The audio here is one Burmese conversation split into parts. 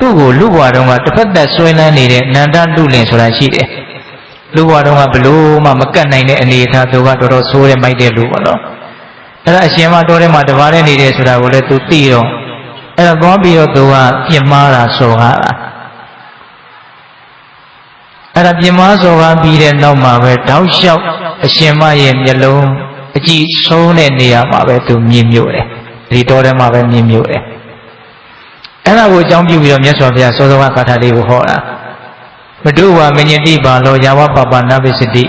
သူ့ကိုလူဘွားတုန်းကတစ်ဖက်သက်ဆွဲလန်းနေတဲ့နန္ဒလူလင်ဆိုတာရှိတယ်လူဘွားတုန်းကဘလို့မှမကတ်နိုင်တဲ့အနေအထားသူကတော်တော်ဆိုးတဲ့မိုက်တဲ့လူပေါ့နော်အဲ့ဒါအရှင်မတော်ထဲမှာတပါးနဲ့နေတယ်ဆိုတာကိုလည်းသူသိတော့အဲ့တော့သွားပြီးတော့သူကပြင်မာတာဆိုကားတာအဲ့ဒါပြင်မာဆိုကားပြီးတဲ့နောက်မှာပဲတောက်လျှောက်အရှင်မရဲ့မျက်လုံးအကြည့်ဆုံးတဲ့နေရာမှာပဲသူမြင်မြို့တယ်ဒီတော်ထဲမှာပဲမြင်မြို့တယ် အဲ့ဒါကိုအကြောင်းပြုပြီးတော့မြတ်စွာဘုရားစောစောကကာထာလေးကိုဟောတာမတုဝမညတိပါလောယာဝပပနာပိစတိ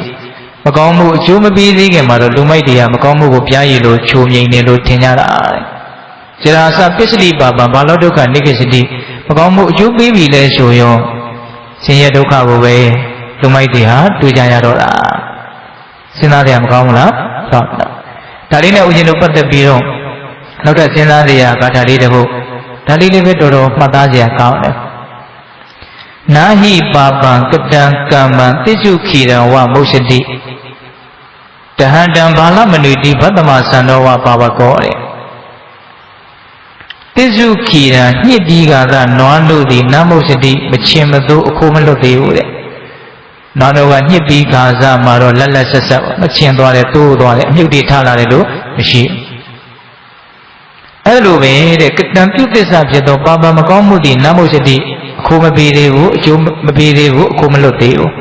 မကောင်းမှုအကျိုးမပေးသေးခင်မှာတော့လူမိုက်တွေကမကောင်းမှုကိုပြားရည်လို့ချိုမြိန်နေလို့ထင်ကြတာတဲ့စေရာစပစ္စတိပါပဘာလောဒုက္ခနိကိစတိမကောင်းမှုအကျိုးပေးပြီလဲဆိုရောဆင်းရဲဒုက္ခကိုပဲလူမိုက်တွေဟာတွေ့ကြရတော့တာစဉ်းစားကြမကောင်းဘူးလားဟုတ်တော့ဒါလေးနဲ့ဦးဇင်းတို့ပတ်သက်ပြီးတော့နောက်ထပ်စဉ်းစားကြရကာထာလေးတစ်ခု ဒါလေးလေးပဲတော်တော်မှတ်သားစရာကောင်းတယ်နာဟိပါပံကတံကမ္မံတိစုခိရံဝမုရှတိတဟန္တံဘာလမနုတိဘဒ္ဓမသံတော်ဝပါဝကောတဲ့တိစုခိရံညှစ်ပြီးကသာနွားတို့သည်နမုရှတိမချင်မသို့အခိုးမလွတ်သေးဘူးတဲ့နွားတို့ကညှစ်ပြီးခါစားမှာတော့လက်လက်ဆက်ဆက်မချင်သွားတယ်တိုးသွားတယ်အမြုပ်တွေထလာတယ်လို့မရှိဘူး အဲ့လိုပဲတဲ့ကတံပြုသစ္စာဖြစ်သောပါပမကောင်းမှုသည်နမုစတိအခိုးမပေးသေးဘူးအကျိုးမပေးသေးဘူးအခိုးမလွတ်သေးဘူး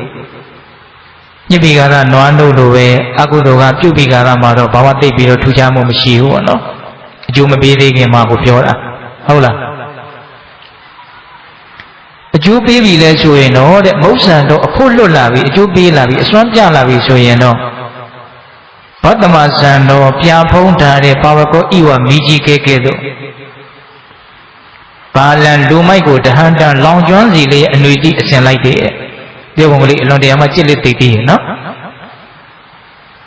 ညစ်ပြီကာရနွားနှုတ်လိုပဲအကုသိုလ်ကပြုတ်ပြီကာရမှာတော့ဘာဝသိပ်ပြီးတော့ထူးခြားမှုမရှိဘူးပေါ့နော်အကျိုးမပေးသေးခင်မှာကိုပြောတာဟုတ်လားအကျိုးပေးပြီလဲဆိုရင်တော့တဲ့မုတ်ဆန်တော့အဖို့လွတ်လာပြီအကျိုးပေးလာပြီအစွမ်းပြလာပြီဆိုရင်တော့ ဘောတမဇန်တော်ပြာဖုံးထားတဲ့ပါဝကောဣဝမိကြီးကဲကဲသို့ဘာလန်လူမိုက်ကိုတဟန်တန်လောင်ကျွမ်းစီလေးအနှွေကြီးအစင်လိုက်တဲ့ပြောပုံကလေးအလွန်တရာမှကြစ်လက်သိပြီးရနော်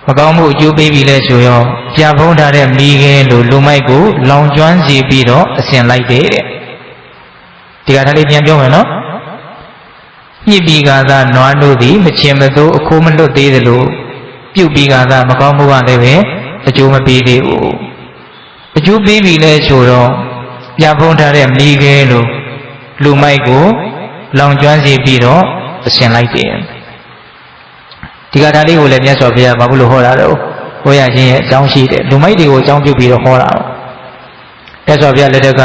မကောင်းမှုအကျိုးပေးပြီလဲဆိုရောပြာဖုံးထားတဲ့မိခဲလိုလူမိုက်ကိုလောင်ကျွမ်းစီပြီးတော့အစင်လိုက်တဲ့ဒီကထားလေးပြန်ပြောမယ်နော်ညစ်ပြီးကသာနွားတို့သည်မချင်မသို့အခိုးမလွတ်သေးသလို ပြုတ်ပြီးကသာမကောင်းမှုကလည်းပဲအကျိုးမပေးသေးဘူးအကျိုးပေးပြီလဲဆိုတော့ပြဖုံးထားတဲ့မိခဲလိုလူမိုက်ကိုလောင်ကျွမ်းစီပြီးတော့အရှင်လိုက်တယ်ဒီကထာလေးကိုလည်းမြတ်စွာဘုရားဘာလို့ဟောတာတော့ဟောရခြင်းရဲ့အကြောင်းရှိတယ်လူမိုက်တွေကိုအကြောင်းပြုပြီးတော့ဟောတာမြတ်စွာဘုရားလက်ထက်က